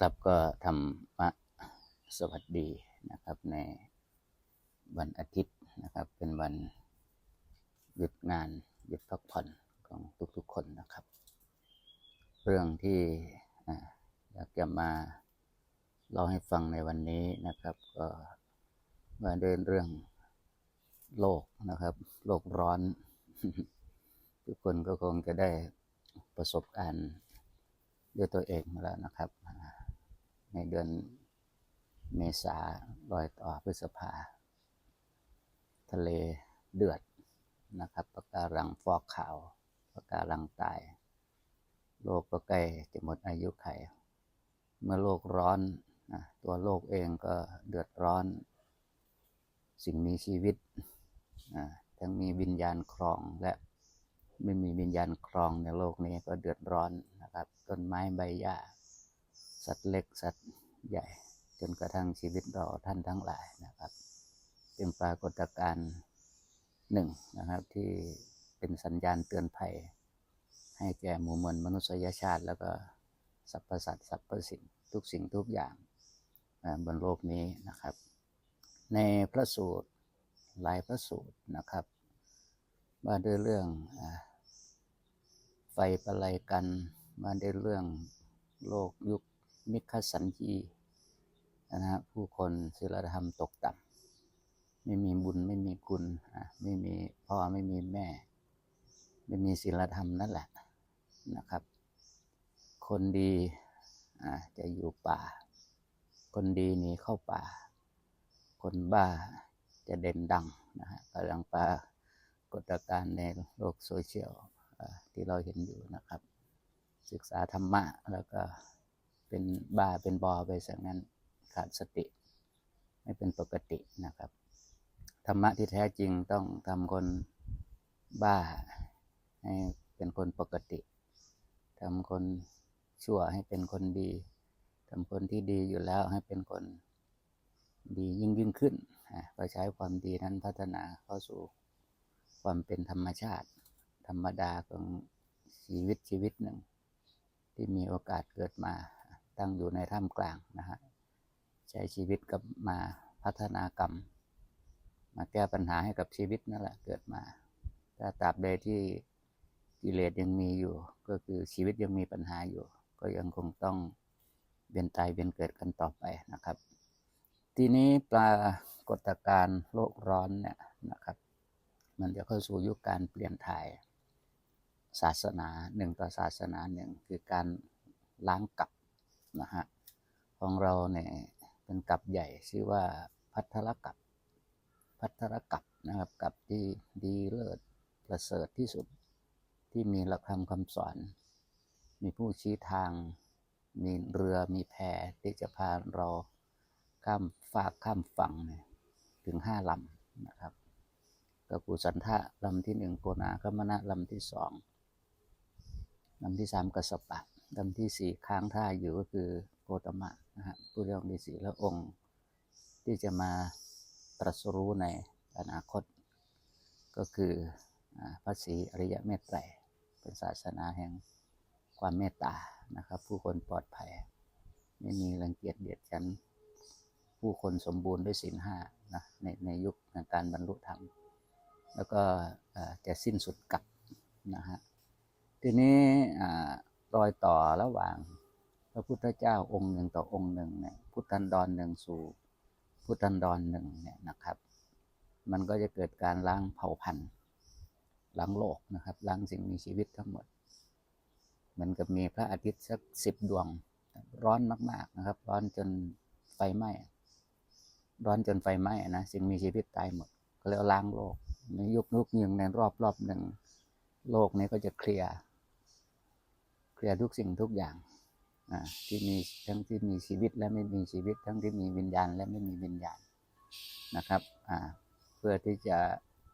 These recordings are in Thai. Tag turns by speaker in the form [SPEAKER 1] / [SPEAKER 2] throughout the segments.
[SPEAKER 1] ครับก็ทำมาสวัสดีนะครับในวันอาทิตย์นะครับเป็นวันหยุดงานหยุดพักผ่อนของทุกๆคนนะครับ เรื่องที่อยากจะมาเล่าให้ฟังในวันนี้นะครับก็มาเดินเรื่องโลกนะครับโลกร้อน ทุกคนก็คงจะได้ประสบการณ์ด้วยตัวเองมาแล้วนะครับ ในเดือนเมษารอยต่อพฤษภา ทะเลเดือดนะครับปะการังฟอกขาวปะการังตาย โลกก็ใกล้จะหมดอายุไข เมื่อโลกร้อนนะตัวโลกเองก็เดือดร้อน สิ่งมีชีวิตนะทั้งมีวิญญาณครองและไม่มีวิญญาณครองในโลกนี้ก็เดือดร้อนนะครับ ต้นไม้ใบหญ้า สัตว์เล็กสัตว์ใหญ่ จนกระทั่งชีวิตเราท่านทั้งหลายนะครับ เป็นปรากฏการณ์หนึ่งนะครับที่เป็นสัญญาณเตือนภัย ให้แก่หมู่มวลมนุษยชาติ แล้วก็สรรพสัตว์สรรพสิ่งทุกสิ่งทุกอย่างบนโลกนี้นะครับ ในพระสูตรหลายพระสูตรนะครับมาด้วยเรื่องไฟประไลกันมาด้วยเรื่องโลกยุค มิคสันจีนะฮะผู้คนศีลธรรมตกต่ำไม่มีบุญไม่มีคุณอะไม่มีพ่อไม่มีแม่ ไม่มีศีลธรรมนั่นแหละนะครับ คนดีอ่าจะอยู่ป่า คนดีหนีเข้าป่า คนบ้าจะเด่นดังนะฮะกำลังปรากฏการณ์ในโลกโซเชียลอ่าที่เราเห็นอยู่นะครับ ศึกษาธรรมะแล้วก็ เป็นบ้าเป็นบอไปสังนั้นขาดสติ ไม่เป็นปกตินะครับ ธรรมะที่แท้จริงต้องทำคนบ้า ให้เป็นคนปกติทำคนชั่วให้เป็นคนดีทำคนที่ดีอยู่แล้วให้เป็นคนดียิ่งยิ่งขึ้นอะก็ใช้ความดีนั้นพัฒนาเข้าสู่ความเป็นธรรมชาติ ธรรมดาของชีวิตชีวิตหนึ่ง ที่มีโอกาสเกิดมา ตั้งอยู่ในท่ามกลางนะฮะใช้ชีวิตกับมาพัฒนากรรม มาแก้ปัญหาให้กับชีวิตนั่นแหละเกิดมา ถ้าตราบใดที่กิเลสยังมีอยู่ ก็คือชีวิตยังมีปัญหาอยู่ ก็ยังคงต้องเวียนตายเวียนเกิดกันต่อไปนะครับ ทีนี้ปรากฏการณ์โลกร้อนเนี่ยนะครับ มันจะเข้าสู่ยุคการเปลี่ยนถ่ายศาสนาหนึ่งต่อศาสนาหนึ่งคือการล้างกับ นะฮะของเราเนี่ยเป็นกับใหญ่ชื่อว่าพัทรกับพัทรกับนะครับกับที่ดีเลิศประเสริฐที่สุดที่มีหลักธรรมคำสอน มีผู้ชี้ทาง มีเรือมีแพที่จะพาเราข้ามฝากข้ามฝั่งเนี่ยถึงห้าลำนะครับก็ปูสันทะลำที่หนึ่งโกนาคมณะลำที่สองลำที่สามกสปะ ลำที่สี่ค้างท่าอยู่ก็คือโกตมะนะฮะผู้เรื่องที่สี่แล้วองค์ ที่จะมาตรัสรู้ในอนาคต ก็คือพระศรีอริยเมตไตรเป็นศาสนาแห่งความเมตตานะครับ ผู้คนปลอดภัย ไม่มีรังเกียจเบียดฉันผู้คนสมบูรณ์ด้วยศีลห้านะในในยุคแห่งการบรรลุธรรม แล้วก็จะสิ้นสุดกับนะฮะทีนี้อ่า รอยต่อระหว่าง พระพุทธเจ้าองค์หนึ่งต่อองค์หนึ่งเนี่ยพุทธันดรหนึ่งสู่พุทธันดรหนึ่งเนี่ยนะครับ มันก็จะเกิดการล้างเผ่าพันธุ์ล้างโลกนะครับล้างสิ่งมีชีวิตทั้งหมดเหมือนกับมีพระอาทิตย์สักสิบดวง ร้อนมาก ๆนะครับ ร้อนจนไฟไหม้ร้อนจนไฟไหม้นะสิ่งมีชีวิตตายหมด ก็เรียล้างโลกในยุคยุคหนึ่งในรอบรอบหนึ่งโลกนี้ก็จะเคลียร์ เคลียร์ทุกสิ่งทุกอย่างที่มีทั้งที่มีชีวิตและไม่มีชีวิต ทั้งที่มีวิญญาณและไม่มีวิญญาณนะครับเพื่อที่จะ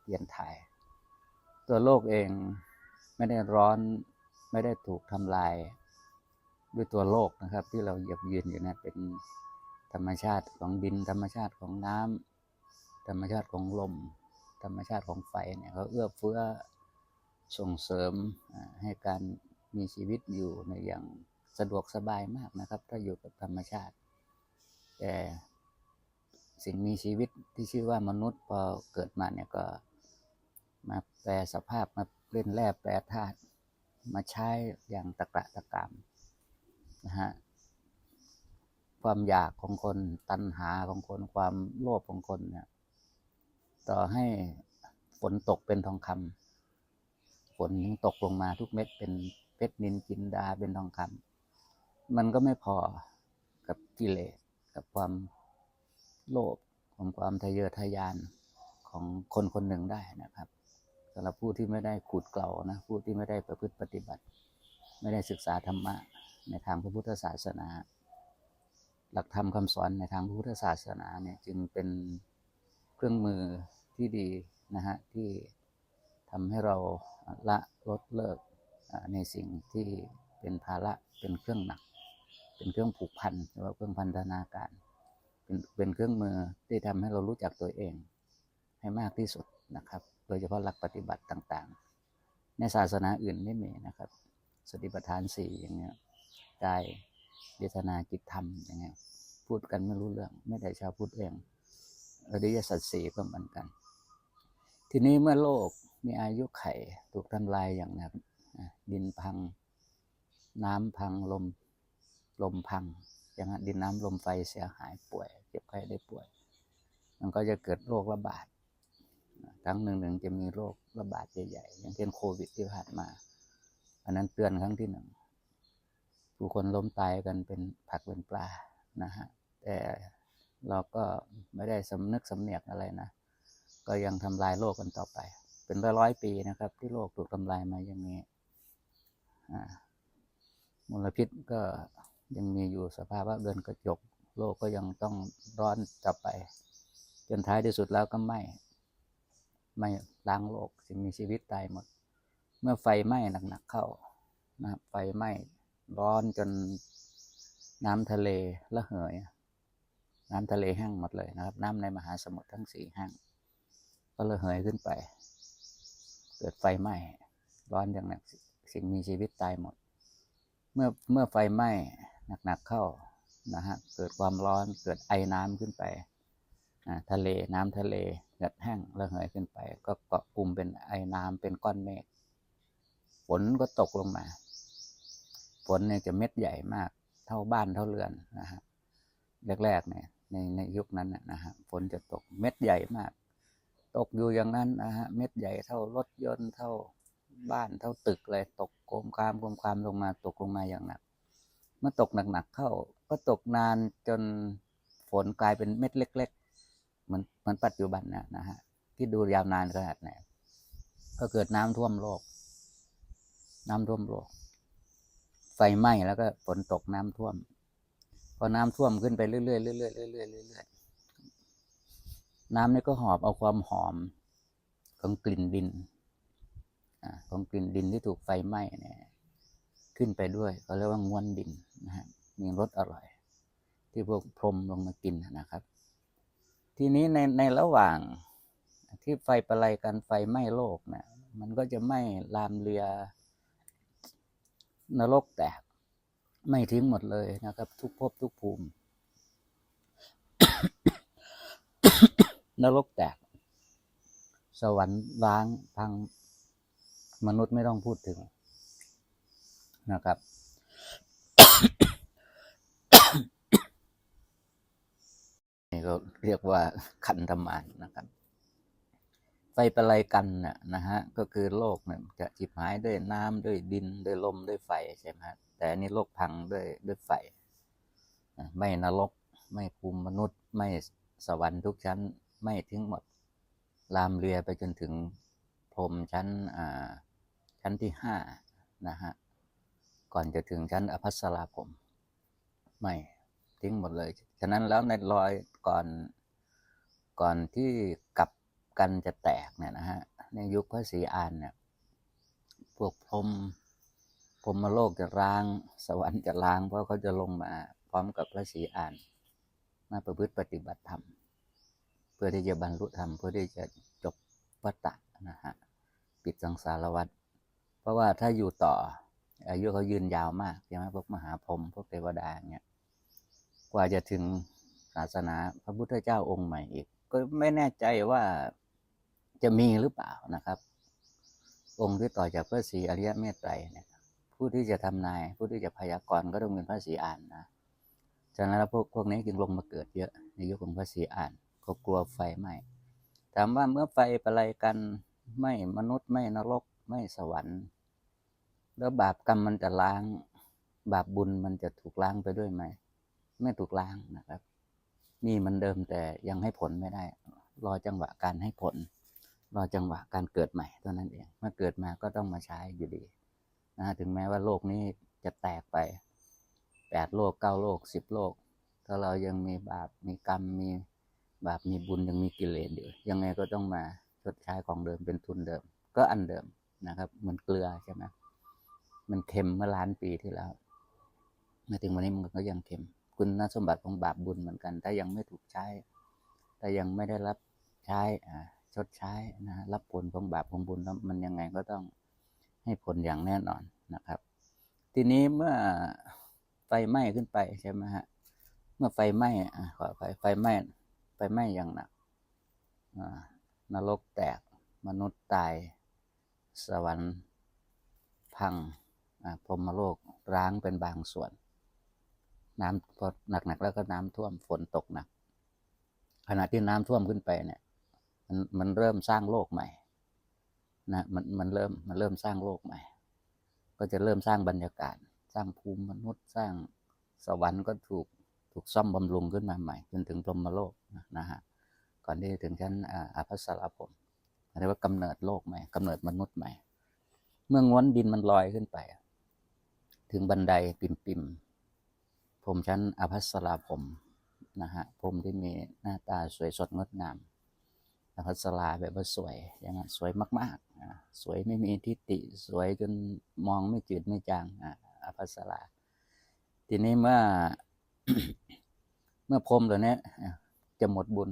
[SPEAKER 1] เปลี่ยนถ่าย ตัวโลกเองไม่ได้ร้อนไม่ได้ถูกทำลายด้วยตัวโลกนะครับ ที่เราเหยียบยืนอยู่นะเป็นธรรมชาติของดิน ธรรมชาติของน้ำธรรมชาติของลม ธรรมชาติของไฟเนี่ยเขาเอื้อเฟื้อส่งเสริมให้การ มีชีวิตอยู่ในอย่างสะดวกสบายมากนะครับ ถ้าอยู่กับธรรมชาติ แต่สิ่งมีชีวิตที่ชื่อว่ามนุษย์พอเกิดมาเนี่ยก็มาแปลสภาพมาเล่นแร่แปรธาตุมาใช้อย่างตะกระตะกามนะฮะความอยากของคนตัณหาของคนความโลภของคนเนี่ยต่อให้ฝนตกเป็นทองคำฝนตกลงมาทุกเม็ดเป็น เพชรนินจินดาเป็นทองคำมันก็ไม่พอกับกิเลสกับความโลภของความทะเยอทะยานของคนคนหนึ่งได้นะครับสำหรับผู้ที่ไม่ได้ขูดเกลานะผู้ที่ไม่ได้ประพฤติปฏิบัติ ไม่ได้ศึกษาธรรมะในทางพระพุทธศาสนา หลักธรรมคำสอนในทางพระพุทธศาสนาเนี่ยจึงเป็นเครื่องมือที่ดีนะฮะที่ทำให้เราละลดเลิก ในสิ่งที่เป็นภาระเป็นเครื่องหนัก เป็นเครื่องผูกพันหรือว่าเครื่องพันธนาการ เป็นเป็นเครื่องมือที่ทำให้เรารู้จักตัวเองให้มากที่สุดนะครับ โดยเฉพาะหลักปฏิบัติต่างๆ ในศาสนาอื่นไม่มีนะครับ สติปัฏฐานสี่อย่างเงี้ยกายเวทนาจิตธรรมอย่างเงี้ยพูดกันไม่รู้เรื่อง ไม่ได้ชาวพูดเองอริยสัจสี่ก็เหมือนกัน ทีนี้เมื่อโลกมีอายุไขถูกทำลายอย่างหนัก ดินพัง น้ำพังลมลมพัง อย่างนั้นดินน้ำลมไฟเสียหายป่วยเจ็บไข้ได้ป่วย มันก็จะเกิดโรคระบาดครั้งหนึ่งหนึ่งจะมีโรคระบาดใหญ่ๆอย่างเช่นโควิดที่ผ่านมา อันนั้นเตือนครั้งที่หนึ่งผู้คนล้มตายกันเป็นผักเป็นปลานะฮะแต่เราก็ไม่ได้สำนึกสำเนียกอะไรนะ ก็ยังทำลายโลกกันต่อไป เป็นร้อยร้อยๆปีนะครับ ที่โลกถูกทำลายมาอย่างนี้ มลพิษก็ยังมีอยู่สภาพวะเดินกระจก โลกก็ยังต้องร้อนต่อไป จนท้ายที่สุดแล้วก็ไหม้ไม้ล้างโลกสิ่งมีชีวิตตายหมด เมื่อไฟไหม้หนักๆเข้านะครับไฟไหม้ร้อนจนน้ำทะเลระเหย น้ำทะเลแห้งหมดเลยนะครับ น้ำในมหาสมุทรทั้งสี่แห้งก็ระเหยขึ้นไป เกิดไฟไหม้ร้อนอย่างหนัก สิ่งมีชีวิตตายหมด เมื่อเมื่อไฟไหม้หนักๆเข้านะฮะเกิดความร้อนเกิดไอน้ำขึ้นไปอ่าทะเลน้ำทะเลเกิดแห้งระเหยขึ้นไป ก็เกาะกลุ่มเป็นไอน้ำเป็นก้อนเมฆฝนก็ตกลงมา ฝนเนี่ยจะเม็ดใหญ่มาก เท่าบ้านเท่าเรือนนะฮะแรกๆเนี่ยในในยุคนั้นนะฮะฝนจะตกเม็ดใหญ่มาก ตกอยู่อย่างนั้นนะฮะเม็ดใหญ่เท่ารถยนต์เท่า บ้านเท่าตึกเลยตกโกมคามโกมคามลงมาตกลงมาอย่างหนักเมื่อตกหนักๆเข้า ก็ตกนานจนฝนกลายเป็นเม็ดเล็ก ๆ เหมือนเหมือนปัจจุบันนะนะฮะที่ดูยาวนานขนาดไหนก็เกิดน้ำท่วมโลก น้ำท่วมโลก ไฟไหม้แล้วก็ฝนตกน้ำท่วม พอน้ำท่วมขึ้นไปเรื่อยๆเรื่อยๆเรื่อยๆเรื่อยๆน้ำนี่ก็หอบเอาความหอมของกลิ่นดิน ของกลิ่นดินที่ถูกไฟไหม้เนี่ยขึ้นไปด้วยเขาเรียกว่างวนดินนะฮะมีรสอร่อย ที่พวกพรมลงมากินนะครับ ทีนี้ในในระหว่างที่ไฟประไลกันไฟไหม้โลกเนี่ยมันก็จะไหม้ลามเรือนรกแตกไม่ทิ้งหมดเลยนะครับ ทุกภพทุกภูมิ นรกแตก สวรรค์ล้างพัง มนุษย์ไม่ต้องพูดถึงนะครับ นี่ก็เรียกว่าขันธมารนะครับไฟประไลกันน่ะนะฮะก็คือโลกเนี่ยจะจิบหายด้วยน้ำด้วยดินด้วยลมด้วยไฟใช่ไหมแต่อันนี้โลกพังด้วยด้วยไฟ ไม่นรก ไม่ภูมิมนุษย์ ไม่สวรรค์ทุกชั้น ไม่ทิ้งหมด ลามเรียไปจนถึงพรมชั้นอ่า ชั้นที่ห้านะฮะ ก่อนจะถึงชั้นอภัสราผม ไม่ทิ้งหมดเลย ฉะนั้นแล้วในรอยก่อนก่อนที่กลับกันจะแตกเนี่ยนะฮะ ในยุคพระศรีอานเนี่ย พวกพรมพรมโลกจะล้าง สวรรค์จะล้าง เพราะเขาจะลงมาพร้อมกับพระศรีอาน มาประพฤติปฏิบัติธรรม เพื่อที่จะบรรลุธรรม เพื่อที่จะจบวัฏฏะนะฮะ ปิดสังสารวัฏ ราะว่าถ้าอยู่ต่อ อายุเขายืนยาวมากใช่ไหมพวกมหาพรหมพวกเทวดาเนี่ยกว่าจะถึงศาสนาพระพุทธเจ้าองค์ใหม่อีก ก็ไม่แน่ใจว่าจะมีหรือเปล่านะครับ องค์ที่ต่อจากพระศรีอริยเมตไตรเนี่ยผู้ที่จะทำนาย ผู้ที่จะพยากรณ์ก็ต้องเป็นพระศรีอานนะฉะนั้นแล้วพวกพวกนี้จึงลงมาเกิดเยอะในยุคของพระศรีอานเขากลัวไฟไหม้ถามว่าเมื่อไฟประไลกันไม่มนุษย์ไม่นรกไม่สวรรค์ แล้วบาปกรรมมันจะล้าง บาปบุญมันจะถูกล้างไปด้วยไหม ไม่ถูกล้างนะครับ มีมันเดิมแต่ยังให้ผลไม่ได้ รอจังหวะการให้ผล รอจังหวะการเกิดใหม่เท่านั้นเอง เมื่อเกิดมาก็ต้องมาใช้อยู่ดีนะถึงแม้ว่าโลกนี้จะแตกไปแปดโลกเก้าโลกสิบโลก ถ้าเรายังมีบาปมีกรรมมีบาปมีบุญยังมีกิเลสอยู่ยังไงก็ต้องมาชดใช้ของเดิมเป็นทุนเดิม ก็อันเดิมนะครับ เหมือนเกลือใช่ไหม มันเค็มเมื่อล้านปีที่แล้วมาถึงวันนี้มันก็ยังเค็ม คุณสมบัติของบาปบุญเหมือนกันถ้ายังไม่ถูกใช้ถ้ายังไม่ได้รับใช้อ่าชดใช้นะรับผลของบาปของบุญแล้วมันยังไงก็ต้องให้ผลอย่างแน่นอนนะครับ ทีนี้เมื่อไฟไหม้ขึ้นไปใช่ไหมฮะเมื่อไฟไหม้อะขอไฟไฟไหม้ไฟไหม้อย่างหนักอ่านรกแตกมนุษย์ตาย สวรรค์พัง พรมโลกร้างเป็นบางส่วน น้ำพอหนักๆแล้วก็น้ำท่วมฝนตกหนักขณะที่น้ำท่วมขึ้นไปเนี่ยมันมันเริ่มสร้างโลกใหม่นะมันมันเริ่มมันเริ่มสร้างโลกใหม่ ก็จะเริ่มสร้างบรรยากาศ สร้างภูมิมนุษย์สร้างสวรรค์ก็ถูกถูกซ่อมบำรุงขึ้นมาใหม่ จนถึงพรหมโลกนะฮะก่อนที่จะถึงชั้นอาภัสราผมเรียกว่ากำเนิดโลกใหม่กำเนิดมนุษย์ใหม่ เมื่อง้วนดินมันลอยขึ้นไป ถึงบันไดปิ่มปิมผมชั้นอภัสราผมนะฮะผมที่มีหน้าตาสวยสดงดงามอภัสราแบบว่าสวยอย่างนั้นสวยมากๆ สวยไม่มีทิฏฐิสวยจนมองไม่จืดไม่จางอภัสราทีนี้เมื่อเมื่อพรมเหล่านี้จะหมดบุญ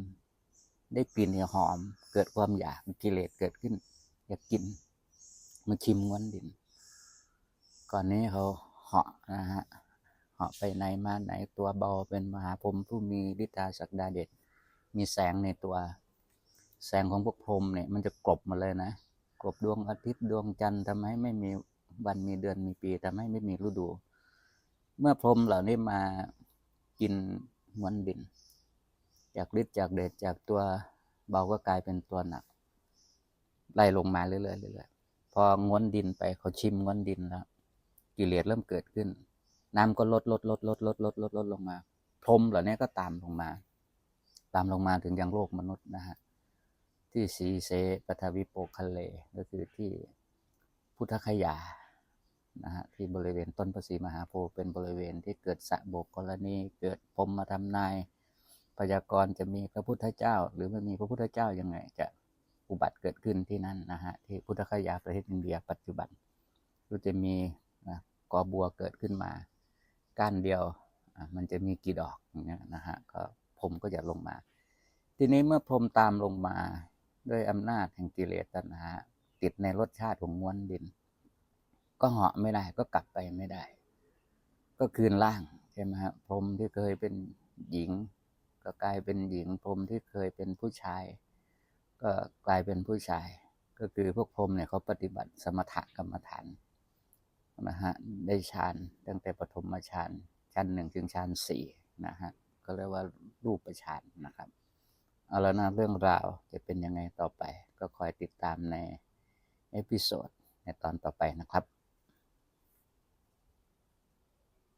[SPEAKER 1] ได้กลิ่นหอม เกิดความอยากกิเลสเกิดขึ้น อยากกินมาชิมง้วนดิน ก่อนนี้เขา เหาะนะฮะเหาะไปไหนมาไหนตัวเบาเป็นมหาพรหมผู้มีฤทธาศักดาเด็ดมีแสงในตัว แสงของพวกพรหมเนี่ยมันจะกลบมาเลยนะกลบดวงอาทิตย์ดวงจันทร์ทำให้ไม่มีวันมีเดือนมีปีทำให้ไม่มีฤดู เมื่อพรหมเหล่านี้มากินมวลดิน จากฤทธิ์จากเดชจากตัวเบาก็กลายเป็นตัวหนักไล่ลงมาเรื่อยๆเรื่อยๆพอง้วนดินไปเขาชิมง้วนดินแล้ว กิเลสเริ่มเกิดขึ้น น้ำก็ลดลดลดลดลดลดลดลดลงมา พรหมเหล่านี้ก็ตามลงมา ตามลงมาถึงยังโลกมนุษย์นะฮะที่สีเสปทวิโปคัลเลก็คือที่พุทธคยานะฮะที่บริเวณต้นพระศรีมหาโพธิ์เป็นบริเวณที่เกิดสะโบกกรณี เกิดพรหมมาทำนายพยากรณ์จะมีพระพุทธเจ้า หรือไม่มีพระพุทธเจ้ายังไงจะอุบัติเกิดขึ้นที่นั่นนะฮะที่พุทธคยาประเทศอินเดียปัจจุบันก็จะมี นะกอบัวเกิดขึ้นมา ก้านเดียวมันจะมีกี่ดอกอย่างเงี้ยนะฮะก็ผมก็จะลงมา ทีนี้เมื่อพรมตามลงมาด้วยอำนาจแห่งกิเลสตัณหาติดในรสชาติของม้วนดิน ก็เหาะไม่ได้ก็กลับไปไม่ได้ ก็คืนร่างใช่ไหมฮะพรมที่เคยเป็นหญิง ก็กลายเป็นหญิงพรมที่เคยเป็นผู้ชาย ก็กลายเป็นผู้ชาย ก็คือพวกพรมเนี่ยเขาปฏิบัติสมถกรรมฐาน นะฮะได้ฌานตั้งแต่ปฐมฌานชั้นหนึ่งถึงฌานสี่นะฮะก็เรียกว่ารูปฌานนะครับเอาแล้วนะเรื่องราวจะเป็นยังไงต่อไป ก็คอยติดตามในเอพิโซดในตอนต่อไปนะครับ